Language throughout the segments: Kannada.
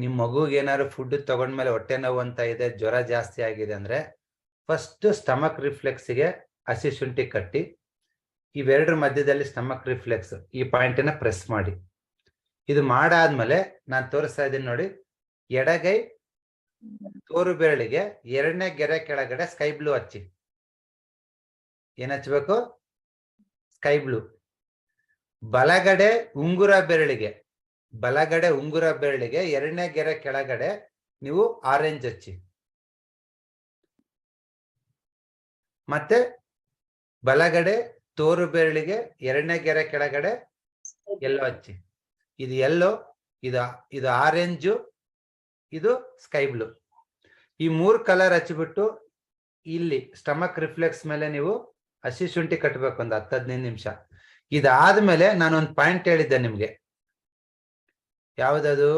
ನಿಮ್ ಮಗುಗೆ ಏನಾದ್ರು ಫುಡ್ ತಗೊಂಡ್ಮೇಲೆ ಹೊಟ್ಟೆ ನೋವು ಅಂತ ಇದೆ, ಜ್ವರ ಜಾಸ್ತಿ ಆಗಿದೆ ಅಂದ್ರೆ ಫಸ್ಟ್ ಸ್ಟಮಕ್ ರಿಫ್ಲೆಕ್ಸ್ಗೆ ಹಸಿ ಶುಂಠಿ ಕಟ್ಟಿ, ಇವೆರಡರ ಮಧ್ಯದಲ್ಲಿ ಸ್ಟಮಕ್ ರಿಫ್ಲೆಕ್ಸ್ ಈ ಪಾಯಿಂಟ್ನ ಪ್ರೆಸ್ ಮಾಡಿ. ಇದು ಮಾಡಾದ್ಮೇಲೆ ನಾನು ತೋರಿಸ್ತಾ ಇದ್ದೀನಿ ನೋಡಿ, ಎಡಗೈ ತೋರು ಬೆರಳಿಗೆ ಎರಡನೇ ಗೆರೆ ಕೆಳಗಡೆ ಸ್ಕೈ ಬ್ಲೂ ಹಚ್ಚಿ. ಏನ್ ಹಚ್ಬೇಕು? ಸ್ಕೈ ಬ್ಲೂ ಬಲಗಡೆ ಉಂಗುರ ಬೆರಳಿಗೆ ಬಲಗಡೆ ಉಂಗುರ ಬೆರಳಿಗೆ, ಎರಡನೇ ಗೆರೆ ಕೆಳಗಡೆ ನೀವು ಆರೆಂಜ್ ಹಚ್ಚಿ. ಮತ್ತೆ ಬಲಗಡೆ ತೋರು ಬೆರಳಿಗೆ, ಎರಡನೇ ಗೆರೆ ಕೆಳಗಡೆ ಎಲ್ಲೋ ಹಚ್ಚಿ. ಇದು ಎಲ್ಲೋ ಇದು ಇದು ಆರೆಂಜು ಇದು ಸ್ಕೈ ಬ್ಲೂ ಈ ಮೂರು ಕಲರ್ ಹಚ್ಚಿಬಿಟ್ಟು ಇಲ್ಲಿ ಸ್ಟಮಕ್ ರಿಫ್ಲೆಕ್ಸ್ ಮೇಲೆ ನೀವು ಹಸಿ ಶುಂಠಿ ಕಟ್ಟಬೇಕು ಒಂದು ಹತ್ತು ಹದಿನೈದು ನಿಮಿಷ. ಇದಾದ್ಮೇಲೆ ನಾನೊಂದು ಪಾಯಿಂಟ್ ಹೇಳಿದ್ದೆ ನಿಮ್ಗೆ. ಯಾವ್ದದು?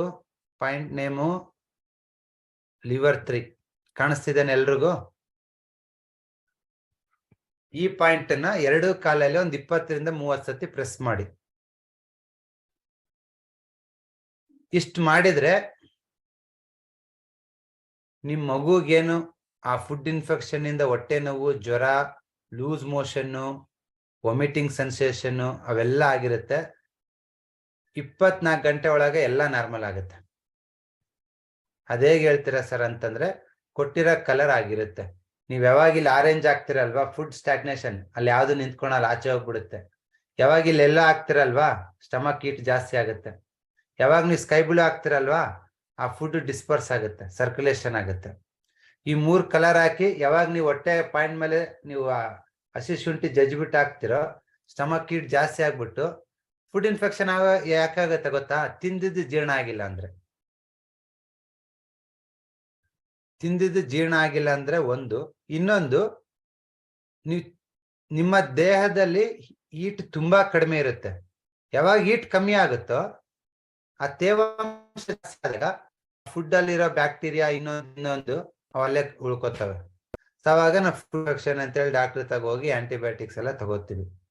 Point name liver three. ಕಾಣಿಸ್ತಿದ್ದೇನೆ ಎಲ್ರಿಗೂ? ಈ ಪಾಯಿಂಟ್ನ ಎರಡು ಕಾಲಲ್ಲಿ ಒಂದ್ ಇಪ್ಪತ್ತರಿಂದ ಮೂವತ್ ಸತಿ ಪ್ರೆಸ್ ಮಾಡಿ. ಇಷ್ಟು ಮಾಡಿದ್ರೆ ನಿಮ್ ಮಗುಗೇನು ಆ ಫುಡ್ ಇನ್ಫೆಕ್ಷನ್ ಇಂದ ಹೊಟ್ಟೆ ನೋವು, ಜ್ವರ, ಲೂಸ್ ಮೋಷನ್ನು ವಾಮಿಟಿಂಗ್ ಸೆನ್ಸೇಷನ್ ಅವೆಲ್ಲ ಆಗಿರುತ್ತೆ. ಇಪ್ಪತ್ನಾಲ್ಕು ಗಂಟೆ ಒಳಗೆ ಎಲ್ಲ ನಾರ್ಮಲ್ ಆಗುತ್ತೆ. ಅದೇಗೆ ಹೇಳ್ತೀರಾ ಸರ್ ಅಂತಂದ್ರೆ, ಕೊಟ್ಟಿರೋ ಕಲರ್ ಆಗಿರುತ್ತೆ. ನೀವು ಯಾವಾಗ ಇಲ್ಲಿ ಆರೆಂಜ್ ಆಗ್ತಿರಲ್ವಾ ಫುಡ್ ಸ್ಟಾಗ್ನೇಷನ್ ಅಲ್ಲಿ ಯಾವುದು ನಿಂತ್ಕೊಳಲ್ಲ ಆಚೆ ಹೋಗ್ಬಿಡುತ್ತೆ. ಯಾವಾಗ ಇಲ್ಲಿ ಎಲ್ಲ ಆಗ್ತಿರಲ್ವಾ ಸ್ಟಮಕ್ ಹೀಟ್ ಜಾಸ್ತಿ ಆಗುತ್ತೆ. ಯಾವಾಗ ನೀವು ಸ್ಕೈ ಬ್ಲೂ ಆಗ್ತಿರಲ್ವಾ ಆ ಫುಡ್ ಡಿಸ್ಪರ್ಸ್ ಆಗುತ್ತೆ ಸರ್ಕ್ಯುಲೇಷನ್ ಆಗುತ್ತೆ. ಈ ಮೂರು ಕಲರ್ ಹಾಕಿ ಯಾವಾಗ ನೀವು ಹೊಟ್ಟೆ ಪಾಯಿಂಟ್ ಮೇಲೆ ನೀವು ಹಸಿ ಶುಂಠಿ ಜಜ್ಬಿಟ್ಟು ಹಾಕ್ತಿರೋ ಸ್ಟಮಕ್ ಹೀಟ್ ಜಾಸ್ತಿ ಆಗ್ಬಿಟ್ಟು ಫುಡ್ ಇನ್ಫೆಕ್ಷನ್ ಆಗ ಯಾಕಾಗತ್ತೆ ಗೊತ್ತಾ? ತಿಂದಿದ್ದು ಜೀರ್ಣ ಆಗಿಲ್ಲ ಅಂದ್ರೆ. ತಿಂದಿದ್ದು ಜೀರ್ಣ ಆಗಿಲ್ಲ ಅಂದ್ರೆ ಒಂದು. ಇನ್ನೊಂದು ನಿಮ್ಮ ದೇಹದಲ್ಲಿ ಹೀಟ್ ತುಂಬಾ ಕಡಿಮೆ ಇರುತ್ತೆ. ಯಾವಾಗ ಹೀಟ್ ಕಮ್ಮಿ ಆಗುತ್ತೋ, ಆ ತೇವಾಂಶ ಫುಡ್ ಅಲ್ಲಿರೋ ಬ್ಯಾಕ್ಟೀರಿಯಾ ಇನ್ನೊಂದು ಇನ್ನೊಂದು ಅವಲ್ಲೇ ಉಳ್ಕೋತವೆ. ಅವಾಗ ನಾವು ಫುಡ್ ಇನ್ಫೆಕ್ಷನ್ ಅಂತ ಹೇಳಿ ಡಾಕ್ಟರ್ ತಗೋಗಿ ಆಂಟಿಬಯೋಟಿಕ್ಸ್ ಎಲ್ಲ ತಗೋತೀವಿ.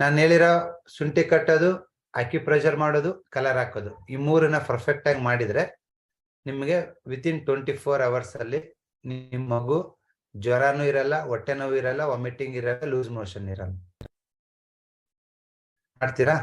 ನಾನು ಹೇಳಿರೋ ಶುಂಠಿ ಕಟ್ಟೋದು ಅಕ್ಯುಪ್ರೆಷರ್ ಮಾಡೋದು ಕಲರ್ ಹಾಕೋದು. ಈ ಮೂರನ್ನ ಪರ್ಫೆಕ್ಟ್ ಆಗಿ ಮಾಡಿದ್ರೆ ನಿಮಗೆ ವಿತಿನ್ ಟ್ವೆಂಟಿ ಫೋರ್ ಅವರ್ಸ್ ಅಲ್ಲಿ ನಿಮ್ಮ ಮಗು ಜ್ವರನೂ ಇರಲ್ಲ, ಹೊಟ್ಟೆ ನೋವು ಇರಲ್ಲ ವಾಮಿಟಿಂಗ್ ಇರಲ್ಲ ಲೂಸ್ ಮೋಷನ್ ಇರಲ್ಲ. ಮಾಡ್ತೀರಾ?